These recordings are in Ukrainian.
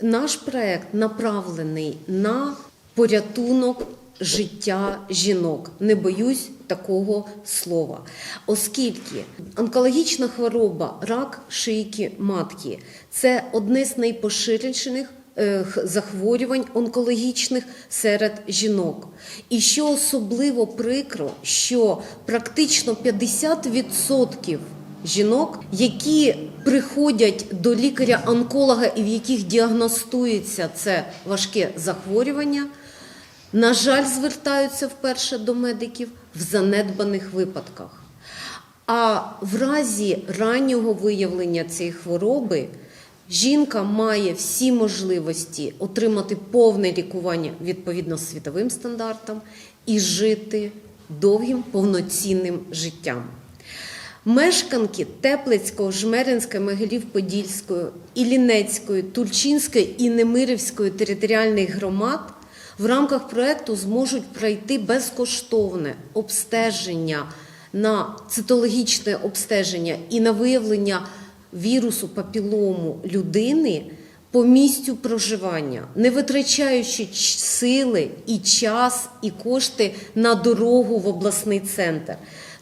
Наш проект направлений на порятунок життя жінок. Не боюсь такого слова, оскільки онкологічна хвороба, рак шийки матки це одне з найпоширеніших е, захворювань онкологічних серед жінок. І що особливо прикро, що практично 50% жінок, які приходять до лікаря-онколога і в яких діагностується це важке захворювання, на жаль, звертаються вперше до медиків в занедбаних випадках. А в разі раннього виявлення цієї хвороби жінка має всі можливості отримати повне лікування відповідно світовим стандартам і жити довгим повноцінним життям. Мешканки Теплицького, Жмеринської, Могилів-Подільської, Іллінецької, Тульчинської і Немирівської територіальних громад в рамках проекту зможуть пройти безкоштовне обстеження на цитологічне обстеження і на виявлення вірусу папілому людини по місцю проживання, не витрачаючи сили і час, і кошти на дорогу в обласний центр.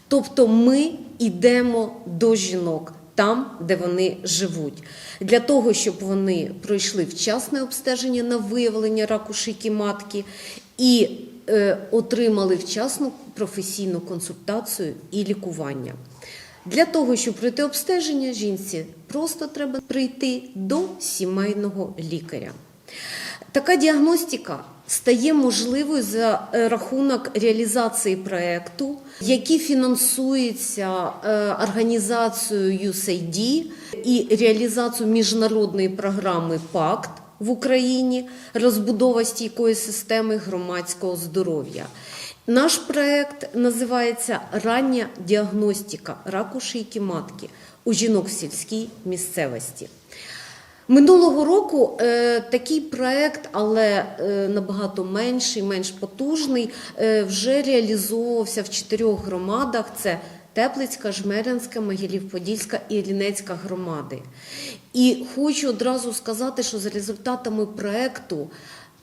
Тобто ми йдемо до жінок там, де вони живуть, для того, щоб вони пройшли вчасне обстеження на виявлення раку шийки матки і е, отримали вчасну професійну консультацію і лікування. Для того, щоб пройти обстеження жінці, просто треба прийти до сімейного лікаря. Така діагностика стає можливою за е, рахунок реалізації проекту, який фінансується е, організацією USAID і реалізацією міжнародної програми ПАКТ в Україні, розбудова стійкої системи громадського здоров'я. Наш проект називається Рання діагностика раку шийки матки у жінок в сільській місцевості. Минулого року е, такий проект, але е, набагато менший, менш потужний, е, вже реалізовувався в чотирьох громадах: це Теплицька, Жмеринська, Могилів-Подільська і Лінецька громади. І хочу одразу сказати, що за результатами проекту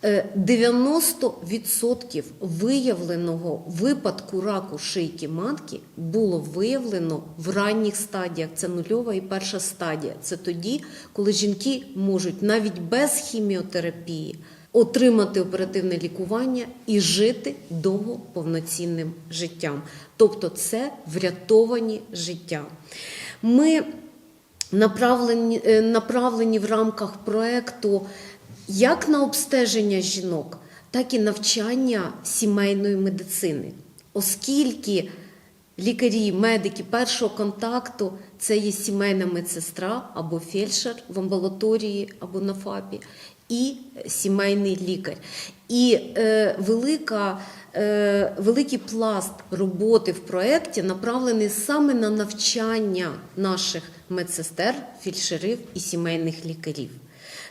90% виявленого випадку раку шийки матки було виявлено в ранніх стадіях. Це нульова і перша стадія. Це тоді, коли жінки можуть навіть без хіміотерапії отримати оперативне лікування і жити довго повноцінним життям. Тобто, це врятовані життя. Ми направлені, е, направлені в рамках проекту як на обстеження жінок, так і навчання сімейної медицини, оскільки лікарі, медики першого контакту це є сімейна медсестра або фельдшер в амбулаторії або на ФАПі, і сімейний лікар. І е, велика, е, великий пласт роботи в проєкті направлений саме на навчання наших медсестер, фельдшерів і сімейних лікарів.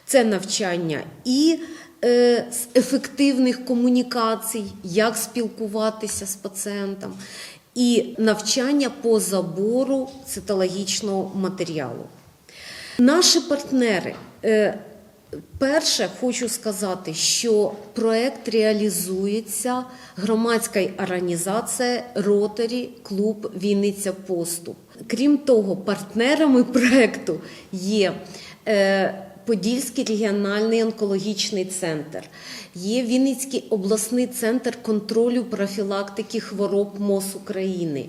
Це навчання і е, ефективних комунікацій, як спілкуватися з пацієнтом, і навчання по забору цитологічного матеріалу. Наші партнери. е, Перше, хочу сказати, що проект реалізується громадська організація Ротарі Клуб Вінниця Поступ. Крім того, партнерами проекту є е, Подільський регіональний онкологічний центр, є Вінницький обласний центр контролю профілактики хвороб МОЗ України.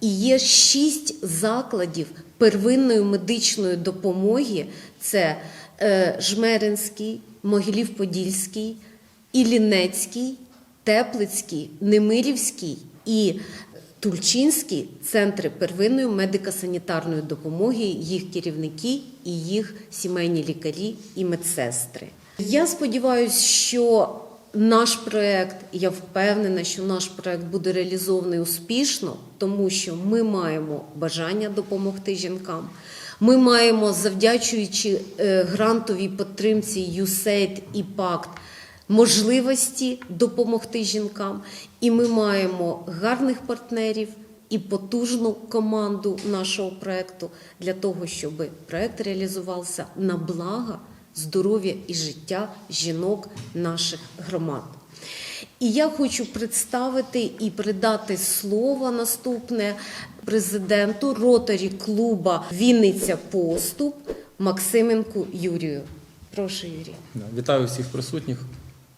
І є шість закладів первинної медичної допомоги: це е, Жмеринський, Могилів-Подільський, Іллінецький, Теплицький, Немирівський і Тульчинський центри первинної медико-санітарної допомоги, їх керівники і їх сімейні лікарі і медсестри. Я сподіваюся, що наш проект, я впевнена, що наш проект буде реалізований успішно, тому що ми маємо бажання допомогти жінкам. Ми маємо, завдячуючи е, грантовій підтримці USAID і ПАКТ, можливості допомогти жінкам, і ми маємо гарних партнерів і потужну команду нашого проекту для того, щоб проект реалізувався на благо здоров'я і життя жінок наших громад. І я хочу представити і передати слово наступне президенту ротарі клуба Вінниця Поступ Максименку Юрію. Прошу, Юрій. Вітаю всіх присутніх.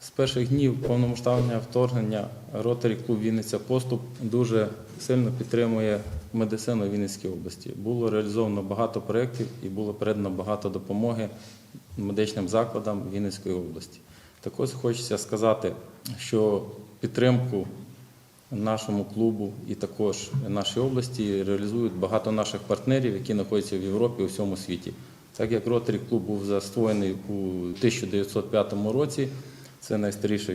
З перших днів повномасштабного вторгнення Ротарі клуб Вінниця Поступ дуже сильно підтримує медицину в Вінницькій області. Було реалізовано багато проєктів і було передано багато допомоги медичним закладам Вінницької області. Також хочеться сказати, що підтримку нашому клубу і також нашій області реалізують багато наших партнерів, які знаходяться в Європі і у всьому світі. Так як Ротарі клуб був застворений у 1905 році, це найстаріша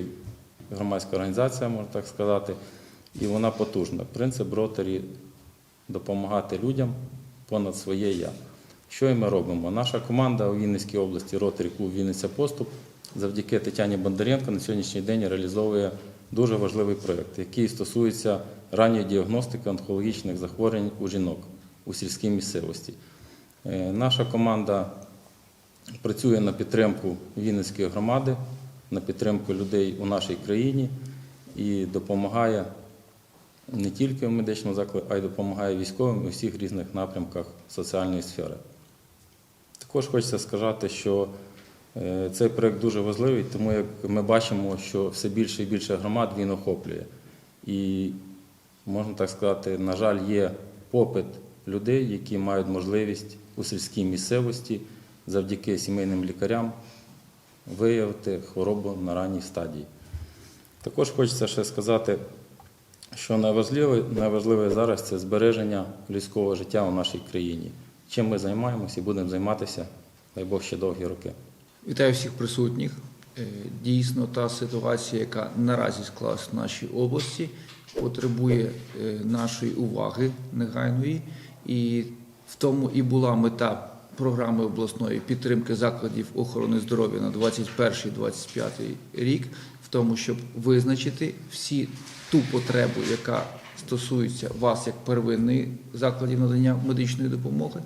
громадська організація, можна так сказати, і вона потужна. Принцип Ротарі допомагати людям понад своє я. Що і ми робимо? Наша команда у Вінницькій області Ротарі клуб Вінниця Поступ завдяки Тетяні Бондаренко на сьогоднішній день реалізовує дуже важливий проєкт, який стосується ранньої діагностики онкологічних захворювань у жінок у сільській місцевості. Е, Наша команда працює на підтримку Вінницької громади, на підтримку людей у нашій країні і допомагає не тільки в медичному закладі, а й допомагає військовим у всіх різних напрямках соціальної сфери. Також хочеться сказати, що е, цей проєкт дуже важливий, тому як ми бачимо, що все більше і більше громад він охоплює. І можна так сказати, на жаль, є попит людей, які мають можливість у сільській місцевості завдяки сімейним лікарям виявити хворобу на ранній стадії. Також хочеться ще сказати, що найважливе, найважливе зараз це збереження людського життя у нашій країні. Чим ми займаємося і будемо займатися, дай Бог, ще довгі роки. Вітаю всіх присутніх. Е, Дійсно, та ситуація, яка наразі склалась в нашій області, потребує е, нашої уваги негайної, і в тому і була мета програми обласної підтримки закладів охорони здоров'я на 21-25 рік, в тому, щоб визначити всі ту потребу, яка стосується вас як первинної закладів надання медичної допомоги,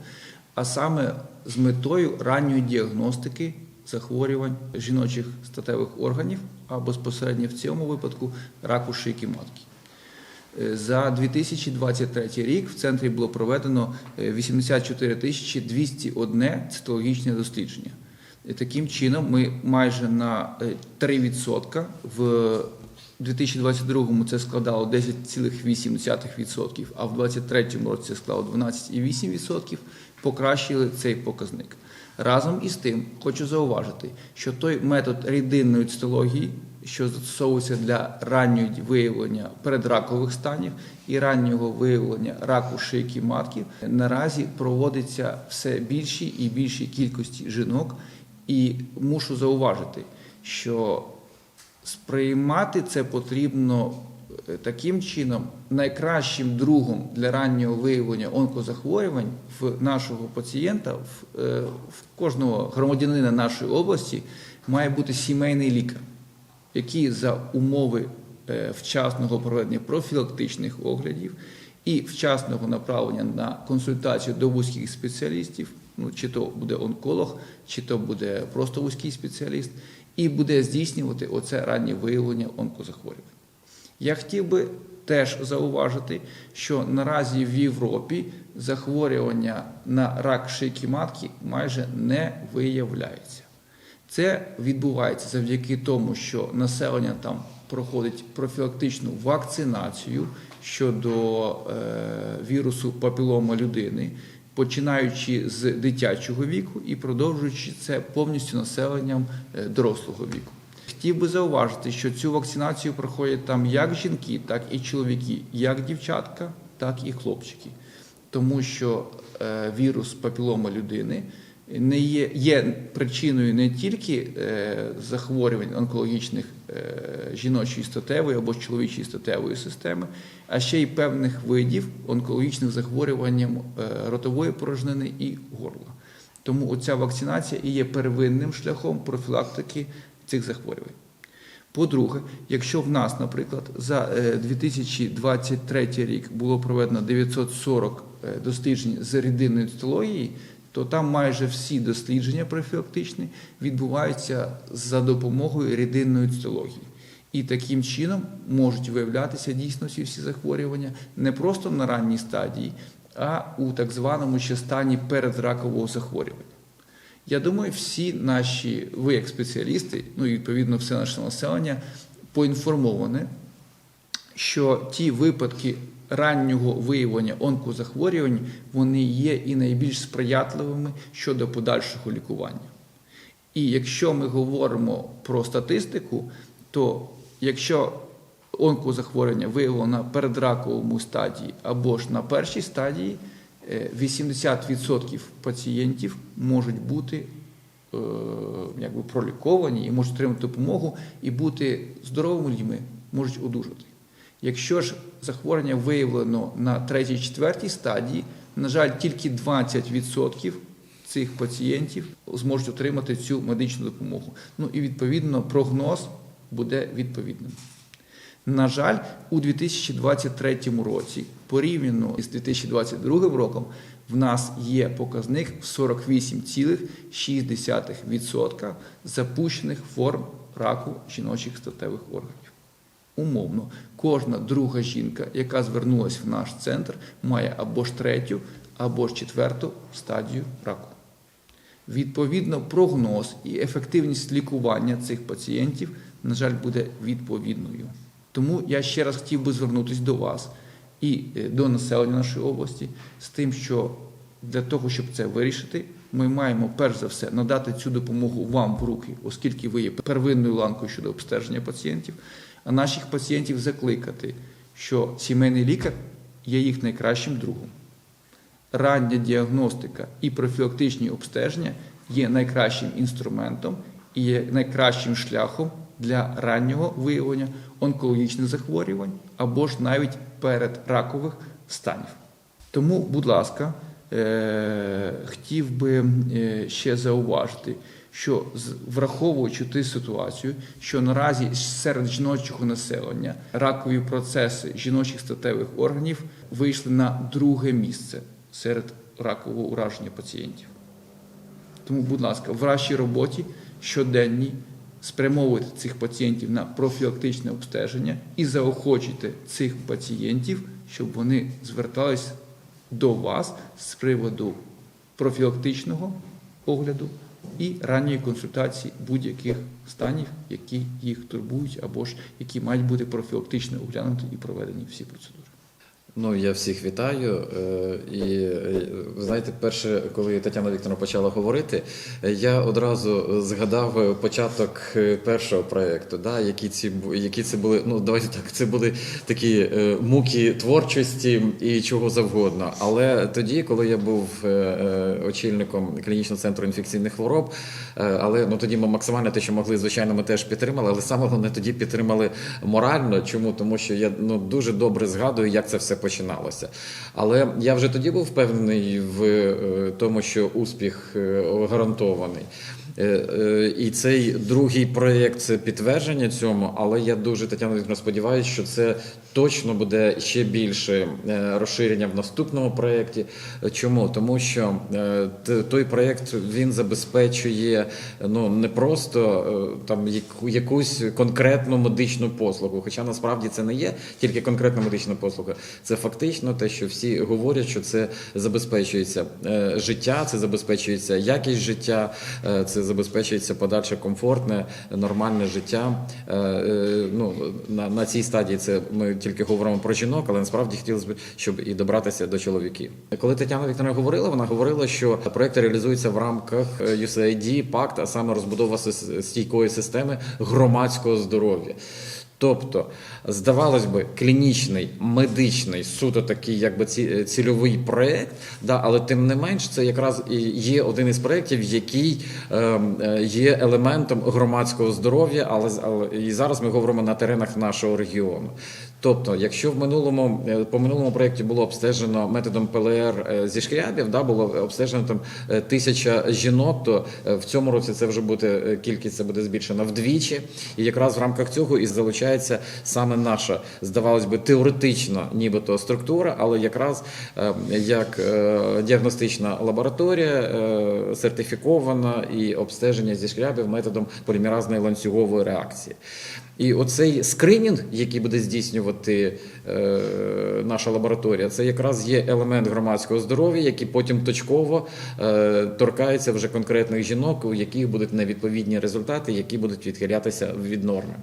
а саме з метою ранньої діагностики захворювань жіночих статевих органів, а безпосередньо в цьому випадку раку шийки матки. Е, За 2023 рік в центрі було проведено е, 84 тисячі 201 цитологічне дослідження. І таким чином ми майже на е, 3% в 2022 це складало 10,8%, а в 2023 році це склало 12,8%, покращили цей показник. Разом із тим хочу зауважити, що той метод рідинної цитології, що застосовується для раннього виявлення передракових станів і раннього виявлення раку шийки матки, наразі проводиться все більшій і більшій кількості жінок. І мушу зауважити, що сприймати це потрібно таким чином, найкращим другом для раннього виявлення онкозахворювань в нашого пацієнта, в, е, в кожного громадянина нашої області має бути сімейний лікар, який за умови е, вчасного проведення профілактичних оглядів і вчасного направлення на консультацію до вузьких спеціалістів, ну чи то буде онколог, чи то буде просто вузький спеціаліст, і буде здійснювати оце раннє виявлення онкозахворювань. Я хотів би теж зауважити, що наразі в Європі захворювання на рак шийки матки майже не виявляється. Це відбувається завдяки тому, що населення там проходить профілактичну вакцинацію щодо е, вірусу папілома людини, починаючи з дитячого віку і продовжуючи це повністю населенням е, дорослого віку. Хотів би зауважити, що цю вакцинацію проходять там як жінки, так і чоловіки, як дівчатка, так і хлопчики. Тому що е, вірус папілома людини не є, є причиною не тільки е, захворювань онкологічних е, жіночої статевої або чоловічої статевої системи, а ще й певних видів онкологічних захворювань ротової порожнини і горла. Тому оця вакцинація і є первинним шляхом профілактики цих захворювань. По-друге, якщо в нас, наприклад, за е, 2023 рік було проведено 940 е, досліджень з рідинної цитології, то там майже всі дослідження профілактичні відбуваються за допомогою рідинної цитології. І таким чином можуть виявлятися дійсно ці всі захворювання не просто на ранній стадії, а у так званому ще стані передракового захворювання. Я думаю, всі наші, ви як спеціалісти, ну і відповідно все наше населення поінформоване, що ті випадки раннього виявлення онкозахворювань вони є і найбільш сприятливими щодо подальшого лікування. І якщо ми говоримо про статистику, то якщо онкозахворювання виявлено на передраковому стадії або ж на першій стадії, 80% пацієнтів можуть бути е, якби проліковані і можуть отримати допомогу і бути здоровими людьми, можуть одужати. Якщо ж захворювання виявлено на третій, четвертій стадії, на жаль, тільки 20% цих пацієнтів зможуть отримати цю медичну допомогу. Ну і відповідно прогноз буде відповідним. На жаль, у 2023 році, порівняно з 2022 роком, в нас є показник в 48,6% запущених форм раку жіночих статевих органів. Умовно, кожна друга жінка, яка звернулася в наш центр, має або ж третю, або ж четверту стадію раку. Відповідно, прогноз і ефективність лікування цих пацієнтів, на жаль, буде відповідною. Тому я ще раз хотів би звернутися до вас і е, до населення нашої області з тим, що для того, щоб це вирішити, ми маємо перш за все надати цю допомогу вам в руки, оскільки ви є первинною ланкою щодо обстеження пацієнтів, а наших пацієнтів закликати, що сімейний лікар є їх найкращим другом. Рання діагностика і профілактичні обстеження є найкращим інструментом і є найкращим шляхом для раннього виявлення онкологічних захворювань або ж навіть передракових станів. Тому, будь ласка, е- хотів би е, ще зауважити, що враховуючи ту ситуацію, що наразі серед жіночого населення ракові процеси жіночих статевих органів вийшли на друге місце серед ракового ураження пацієнтів. Тому, будь ласка, в вашій роботі щоденній спрямовуйте цих пацієнтів на профілактичне обстеження і заохочуйте цих пацієнтів, щоб вони звертались до вас з приводу профілактичного огляду і ранньої консультації будь-яких станів, які їх турбують, або ж які мають бути профілактично оглянуті і проведені всі процедури. Ну, я всіх вітаю. е, І е, знаєте, перше, коли Тетяна Вікторовна почала говорити, е, я одразу згадав початок першого проєкту, да, які, ці, які це були, ну давайте так, це були такі муки творчості і чого завгодно. Але тоді, коли я був очільником клінічного центру інфекційних хвороб, але ну тоді ми максимально те, що могли, звичайно, ми теж підтримали, але саме головне тоді підтримали морально. Чому? Тому що я ну дуже добре згадую, як це все починалося. Але я вже тоді був впевнений в е, тому, що успіх е, гарантований. Е, е, І цей другий проєкт це підтвердження цьому, але я дуже Тетяна Вікторовна, сподіваюся, що це точно буде ще більше е, розширення в наступному проєкті. Чому? Тому що той проєкт він забезпечує ну не просто там якусь конкретну медичну послугу, хоча насправді це не є тільки конкретна медична послуга. Це фактично те, що всі говорять, що це забезпечується життя, це забезпечується якість життя, е, забезпечується подальше комфортне, нормальне життя. Е, е, Ну на, на цій стадії це ми тільки говоримо про жінок, але насправді хотілося б, щоб і добратися до чоловіків. Коли Тетяна Вікторовна говорила, вона говорила, що проект реалізується в рамках е, USAID, пакт, а саме розбудова стійкої системи громадського здоров'я. Тобто, здавалось би, клінічний, медичний, суто такий, якби ці- цільовий проєкт, да, але тим не менш, це якраз і є один із проєктів, який ем, е, є елементом громадського здоров'я, але, але і зараз ми говоримо на теренах нашого регіону. Тобто, якщо в минулому е, по минулому проєкті було обстежено методом ПЛР е, зі шкрябів, да, було обстежено там е, тисяча жінок, то в цьому році це вже буде кількість це буде збільшена вдвічі. І якраз в рамках цього і залучається саме наша, здавалось би, теоретична, нібито структура, але якраз як діагностична лабораторія сертифікована і обстеження зі шкрябів методом полімеразної ланцюгової реакції. І оцей скринінг, який буде здійснювати е, наша лабораторія, це якраз є елемент громадського здоров'я, який потім точково е, торкається вже конкретних жінок, у яких будуть невідповідні результати, які будуть відхилятися від норми.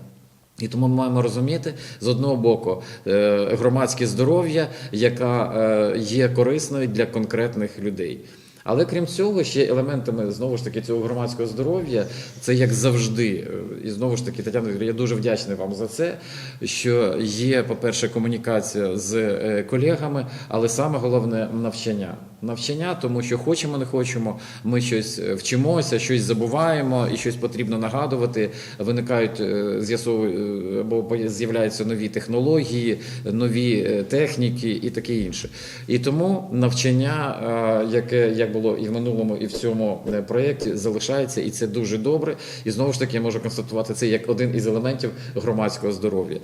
І тому ми маємо розуміти з одного боку е, громадське здоров'я, яка е, є корисною для конкретних людей. Але крім цього, ще елементами знову ж таки цього громадського здоров'я, це як завжди. І знову ж таки, Тетяна я дуже вдячний вам за це. Що є, по-перше, комунікація з е, колегами, але саме головне навчання. Навчання, тому що хочемо, не хочемо, ми щось е, вчимося, щось забуваємо і щось потрібно нагадувати. Виникають е, з'ясовують або поя- з'являються нові технології, нові е, техніки і таке інше. І тому навчання, е, яке як було і в минулому, і в цьому е, проєкті, залишається, і це дуже добре. І знову ж таки я можу констатувати це як один із елементів громадського здоров'я.